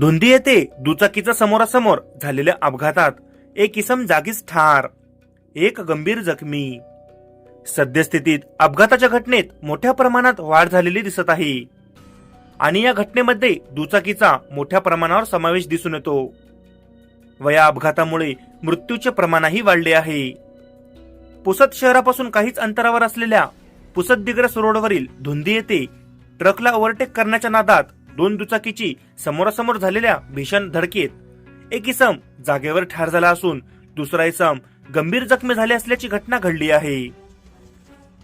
धुंदी येथे दुचाकीचा समोरासमोर झालेल्या अपघातात एक इसम जागीच ठार एक गंभीर जखमी. सद्यस्थितीत अपघाताच्या घटनेत मोठ्या प्रमाणात वाढ झालेली दिसत आहे. आणि या घटनेमध्ये दुचाकीचा मोठ्या प्रमाणावर समावेश दिसून येतो. व या अपघातामुळे मृत्यूचे प्रमाणही वाढले आहे. पुसद शहरापासून काहीच अंतरावर असलेल्या पुसद दिग्रस रोडवरील धुंदी येथे ट्रकला ओव्हरटेक करण्याच्या नादात दोन दुचाकीची समोरासमोर झालेल्या भीषण धडकेत. एक इसम जागेवर ठार झाला असून दुसरा इसम गंभीर जखमी झाले असल्याची घटना घडली आहे.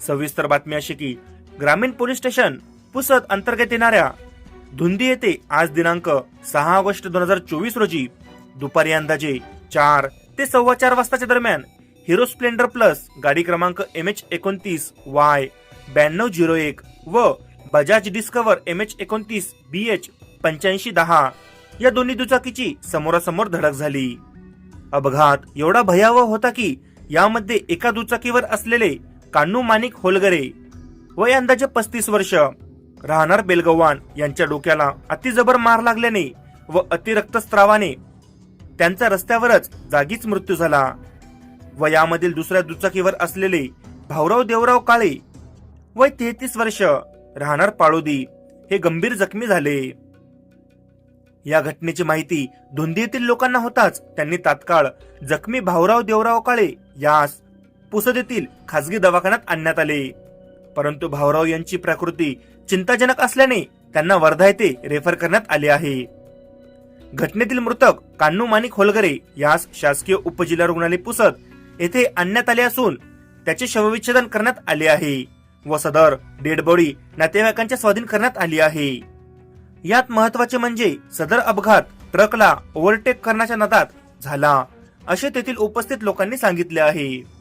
सविस्तर बातमी अशी की ग्रामीण पोलीस स्टेशन पुसद अंतर्गत येणाऱ्या धुंदी येथे आज दिनांक सहा ऑगस्ट दोन हजार चोवीस रोजी दुपारी अंदाजे चार ते सव्वा चार वाजताच्या दरम्यान हिरो स्प्लेंडर प्लस गाडी क्रमांक एम एच एकोणतीस वाय ब्याण्णव झिरो एक व बजाज डिस्कवर एम एच एकोणतीस बी एच पंच्याऐंशी दहा या दोन्ही दुचाकीची समोरासमोर धडक झाली. अपघात एवढा भयावह होता की यामध्ये एका दुचाकीवर असलेले कान्नू माणिक होलगरे वय अंदाजे पस्तीस वर्ष राहणार बेलगव्हाण यांच्या डोक्याला अतिजबर मार लागल्याने व अतिरक्तस्त्रावाने त्यांचा रस्त्यावरच जागीच मृत्यू झाला. व यामधील दुसऱ्या दुचाकीवर असलेले भाऊराव देवराव काळे वय तेहतीस वर्ष राहणार पाळोदी. हे गंभीर जखमी झाले. या घटनेची माहिती धुंदी येथील लोकांना होताच. त्यांनी तात्काळ जखमी भाऊराव देवराव काळे यास पुसद येथील खासगी दवाखान्यात आणण्यात आले. परंतु भाऊराव यांची प्रकृती चिंताजनक असल्याने त्यांना वर्धा येथे रेफर करण्यात आले आहे. घटनेतील मृतक कान्नू माणिक होलगरे यास शासकीय उपजिल्हा रुग्णालय पुसद येथे आणण्यात आले असून त्याचे शवविच्छेदन करण्यात आले आहे. व सदर डेड बॉडी नातेवाईकांच्या स्वाधीन करण्यात आली आहे. यात महत्त्वाचे म्हणजे सदर अपघात ट्रकला ओव्हरटेक करण्याच्या नादात झाला असे तेथील उपस्थित लोकांनी सांगितले आहे.